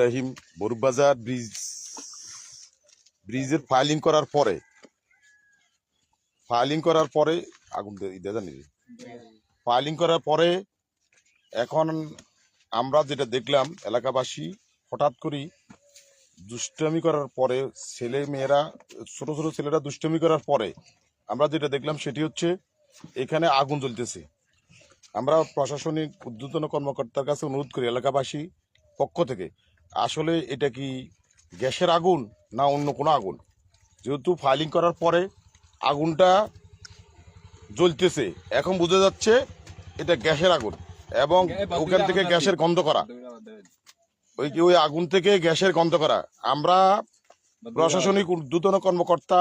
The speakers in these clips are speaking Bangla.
রহিম বরুবাজার ব্রিজ, ব্রিজের ফাইলিং করার পরে ফাইলিং করার পরে, আগুন জানি। ফাইলিং করার পরে, এখন আমরা যেটা দেখলাম, এলাকাবাসী হঠাৎ করেই দুষ্টমি করার পরে, ছেলে মেয়েরা, ছোট ছোট ছেলেরা দুষ্টমি করার পরে, আমরা যেটা দেখলাম সেটি হচ্ছে, এখানে আগুন জ্বলতেছে। আমরা প্রশাসনিক ঊর্ধ্বতন কর্মকর্তার কাছে অনুরোধ করি এলাকাবাসী পক্ষ থেকে। আসলে এটা কি গ্যাসের আগুন না অন্য কোনো আগুন? যেহেতু ফাইলিং করার পরে আগুনটা জ্বলতেছে এখন বোঝা যাচ্ছে এটা গ্যাসের আগুন এবং ওখান থেকে গ্যাসের গন্ধ করা। ওই ওই আগুন থেকে গ্যাসের গন্ধ করা। আমরা প্রশাসনিক ঊর্ধ্বতন কর্মকর্তা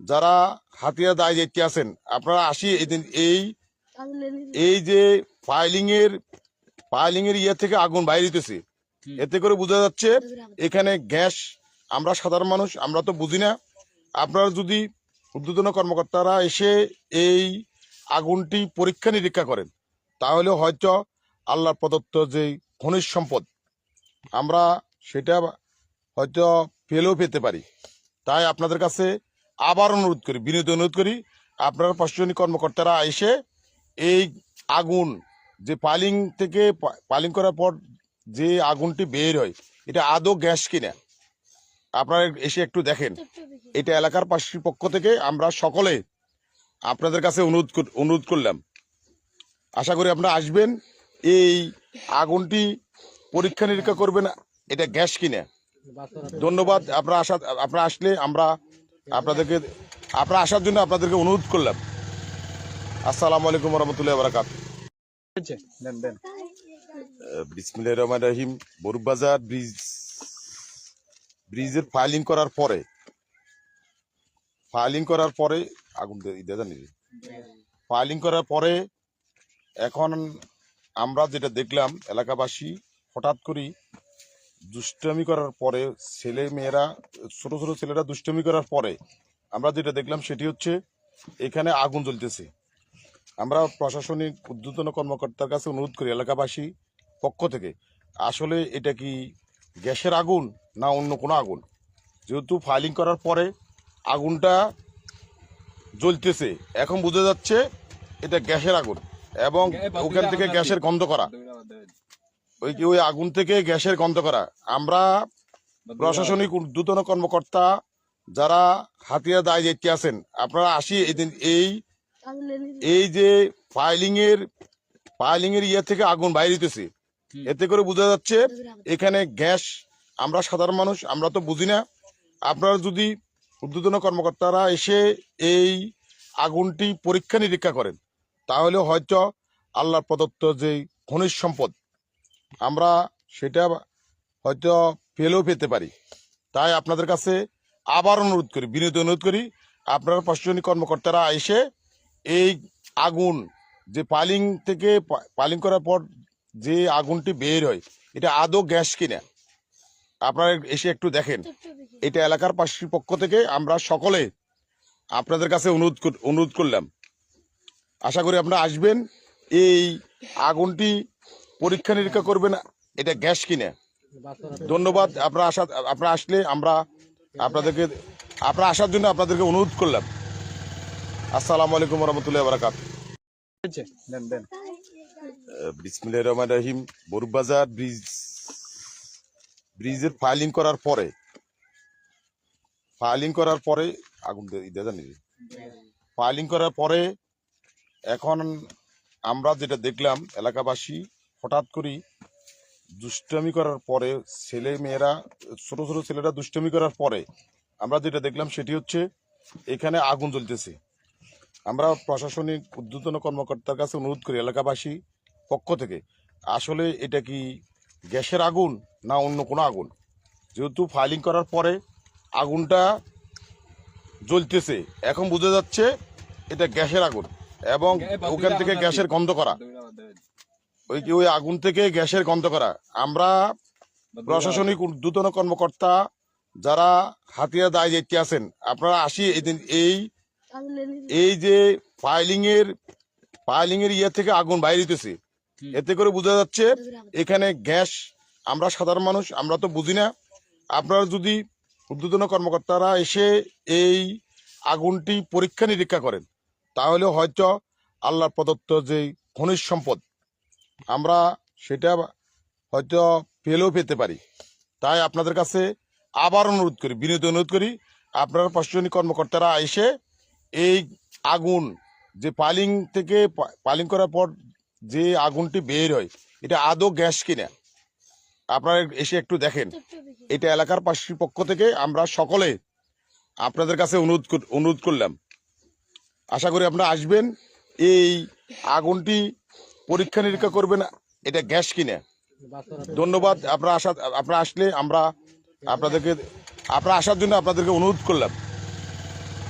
যারা হাতিয়ার দায় দেখতে আছেন আপনারা আসি এই দিন এই যে ফাইলিং এর ফাইলিং এর ইয়ে থেকে আগুন বাইরে হইতেছে। এতে করে বোঝা যাচ্ছে এখানে গ্যাস আমরা সাধারণ মানুষ আমরা তো বুঝি না। আপনারা যদি উদ্বোধন কর্মকর্তারা এসে এই আগুনটি পরীক্ষা নিরীক্ষা করেন তাহলে হয়তো আল্লাহর প্রদত্ত যে খনিজ সম্পদ আমরা সেটা হয়তো পেলেও পেতে পারি। তাই আপনাদের কাছে আবার অনুরোধ করি বিনীত অনুরোধ করি আপনারা প্রশাসনিক কর্মকর্তারা এসে এই আগুন, যে পালিং থেকে পালিং করার পর যে আগুনটি বের হয়, এটা আদৌ গ্যাস কিনা? আপনারা এসে একটু দেখেন। এটা এলাকার পাশের পক্ষ থেকে আমরা সকলে আপনাদের কাছে অনুরোধ অনুরোধ করলাম। আশা করি আপনারা আসবেন। এই আগুনটি পরীক্ষা নিরীক্ষা করবেন, এটা গ্যাস কিনা? ধন্যবাদ। আপনারা আসা, আপনারা আসলে আমরা আপনাদেরকে, আপনারা আসার জন্য আপনাদেরকে অনুরোধ করলাম। আসসালামু আলাইকুম রহমতুল্লাহ বারাকাত বিসমিল্লাহির রহমানির রহিম বরুবাজার ব্রিজ ব্রিজের ফাইলিং করার পরে ফাইলিং করার পরে আগুন জানি। ফাইলিং করার পরে এখন আমরা যেটা দেখলাম এলাকাবাসী হঠাৎ করেই দুষ্টমি করার পরে ছেলে মেয়েরা ছোট ছোট ছেলেরা দুষ্টমি করার পরে আমরা যেটা দেখলাম সেটি হচ্ছে এখানে আগুন জ্বলতেছে। আমরা প্রশাসনিক ঊর্ধ্বতন কর্মকর্তার কাছে অনুরোধ করি এলাকাবাসী পক্ষ থেকে। আসলে এটা কি গ্যাসের আগুন না অন্য কোনো আগুন? যেহেতু ফাইলিং করার পরে আগুনটা জ্বলতেছে এখন বোঝা যাচ্ছে এটা গ্যাসের আগুন এবং ওখান থেকে গ্যাসের গন্ধ করা। ওই কি ওই আগুন থেকে গ্যাসের গন্ধ করা। আমরা প্রশাসনিক ঊর্ধ্বতন কর্মকর্তা যারা হাতিয়ার দায় দেখতে আছেন আপনারা আসি এই এই যে ফাইলিং এর ফাইলিং এর ইয়ে থেকে আগুন বাইরে হইতেছে। এতে করে বোঝা যাচ্ছে এখানে গ্যাস আমরা সাধারণ মানুষ আমরা তো বুঝি না। আপনারা যদি উদ্বোধন কর্মকর্তারা এসে এই আগুনটি পরীক্ষা নিরীক্ষা করেন তাহলে হয়তো আল্লাহর প্রদত্ত যে খনিজ সম্পদ আমরা সেটা হয়তো পেলেও পেতে পারি। তাই আপনাদের কাছে আবার অনুরোধ করি বিনীত অনুরোধ করি আপনারা প্রশাসনিক কর্মকর্তারা এসে এই আগুন, যে পালিং থেকে পালিং করার পর যে আগুনটি বের হয়, এটা আদৌ গ্যাস কিনা? আপনারা এসে একটু দেখেন। এটা এলাকার পাশের পক্ষ থেকে আমরা সকলে আপনাদের কাছে অনুরোধ অনুরোধ করলাম। আশা করি আপনারা আসবেন। এই আগুনটি পরীক্ষা নিরীক্ষা করবেন, এটা গ্যাস কিনা? ধন্যবাদ। আপনারা আসা, আপনারা আসলে আমরা আপনাদেরকে, আপনারা আসার জন্য আপনাদেরকে অনুরোধ করলাম। আসসালামু আলাইকুম রহমতুল্লাহ বারাকাত বিসমিল্লাহির রহমানির রহিম বরুবাজার ব্রিজ ব্রিজের ফাইলিং করার পরে ফাইলিং করার পরে আগুন জানি। ফাইলিং করার পরে এখন আমরা যেটা দেখলাম এলাকাবাসী হঠাৎ করেই দুষ্টমি করার পরে ছেলে মেয়েরা ছোট ছোট ছেলেরা দুষ্টমি করার পরে আমরা যেটা দেখলাম সেটি হচ্ছে এখানে আগুন জ্বলতেছে। আমরা প্রশাসনিক ঊর্ধ্বতন কর্মকর্তার কাছে অনুরোধ করি এলাকাবাসী পক্ষ থেকে। আসলে এটা কি গ্যাসের আগুন না অন্য কোনো আগুন? যেহেতু ফাইলিং করার পরে আগুনটা জ্বলতেছে এখন বোঝা যাচ্ছে এটা গ্যাসের আগুন এবং ওখান থেকে গ্যাসের গন্ধ করা। ওই কি ওই আগুন থেকে গ্যাসের গন্ধ করা। আমরা প্রশাসনিক ঊর্ধ্বতন কর্মকর্তা যারা হাতিয়ার দায় দেখতে আছেন আপনারা আসি এই দিন এই এই যে ফাইলিং এর ফাইলিং এর ইয়ে থেকে আগুন বাইরে হইতেছে। এতে করে বোঝা যাচ্ছে এখানে গ্যাস আমরা সাধারণ মানুষ আমরা তো বুঝি না। আপনারা যদি উদ্বোধন কর্মকর্তারা এসে এই আগুনটি পরীক্ষা নিরীক্ষা করেন তাহলে হয়তো আল্লাহর প্রদত্ত যে খনিজ সম্পদ আমরা সেটা হয়তো পেলেও পেতে পারি। তাই আপনাদের কাছে আবার অনুরোধ করি বিনীত অনুরোধ করি আপনারা প্রশাসনিক কর্মকর্তারা এসে এই আগুন, যে পালিং থেকে পালিং করার পর যে আগুনটি বের হয়, এটা আদৌ গ্যাস কিনা? আপনারা এসে একটু দেখেন। এটা এলাকার পাশের পক্ষ থেকে আমরা সকলে আপনাদের কাছে অনুরোধ অনুরোধ করলাম। আশা করি আপনারা আসবেন। এই আগুনটি পরীক্ষা নিরীক্ষা করবেন, এটা গ্যাস কিনা? ধন্যবাদ। আপনারা আসা আপনারা আসলে আমরা আপনাদেরকে, আপনারা আসার জন্য আপনাদেরকে অনুরোধ করলাম।